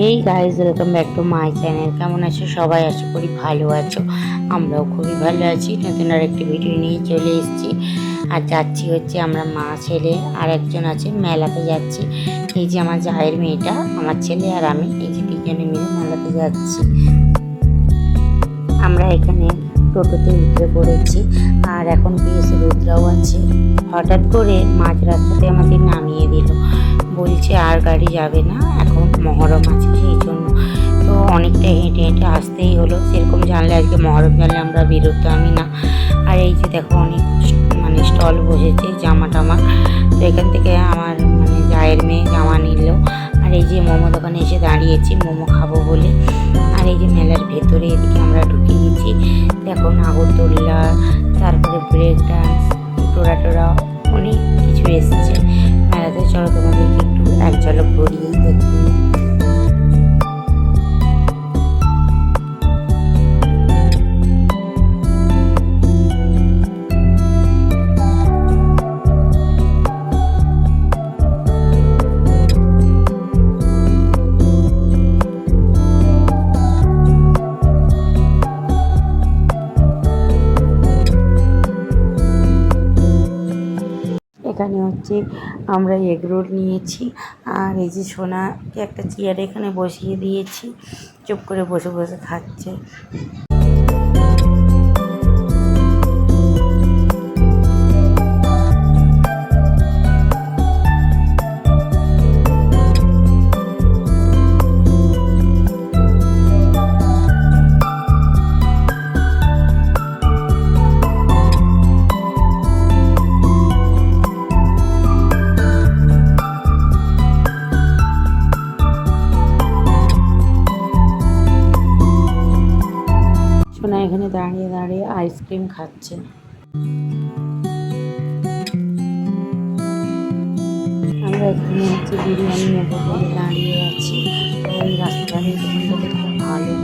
Hey guys welcome back to my channel কেমন আছো? সবাই আশা করি ভালো আছো। আমরাও খুবই ভালো আছি। নতুন আর একটি ভিডিও নিয়ে চলে এসেছি। আর যাচ্ছি হচ্ছে আমরা মা ছেলে আর একজন আছে, মেলাতে যাচ্ছি। এই যে আমার জায়ের মেয়েটা, আমার ছেলে আর আমি, এই যে দুজনে মিলে মেলাতে যাচ্ছি। আমরা এখানে টোটোতে উঠে পড়েছি। আর এখন বেশ রোদ্রাও আছে। হঠাৎ করে মাঝ রাস্তাতে আমাদের নামিয়ে দিল। বলছে আর গাড়ি যাবে না, এখন মহরম আছে সেই জন্য। তো অনেকটা হেঁটে হেঁটে আসতেই হলো। সেরকম জানলে আজকে মহরম জানলে আমরা বেরোতামই না। আর এই যে দেখো অনেক মানে স্টল বসেছে, জামা টামা। তো এখান থেকে আমার মানে জায়ের মেয়ে জামা নিল। আর এই যে মোমো দোকানে এসে দাঁড়িয়েছি, মোমো খাব বলে। আর এই যে মেলার ভেতরে এদিকে আমরা ঢুকে গেছি দেখো নাগরদোল্লা, তারপরে ব্রেক ডান্স টোরা টোরা অনেক কিছু এসেছে। মেলাতে চলো তোমাদেরকে একটু এক ঝলক ঘুরিয়েই দেখি এখানে হচ্ছে আমরা এগ রোল নিয়েছি। আর এই যে সোনাকে একটা চেয়ারে এখানে বসিয়ে দিয়েছি। চুপ করে বসে বসে খাচ্ছে। সোনা এখানে দাঁড়িয়ে দাঁড়িয়ে আইসক্রিম খাচ্ছে। আমরা এখানে হচ্ছে বিরিয়ানি নেব দাঁড়িয়ে আছি। রাস্তার দোকানটাতে খুব ভালো।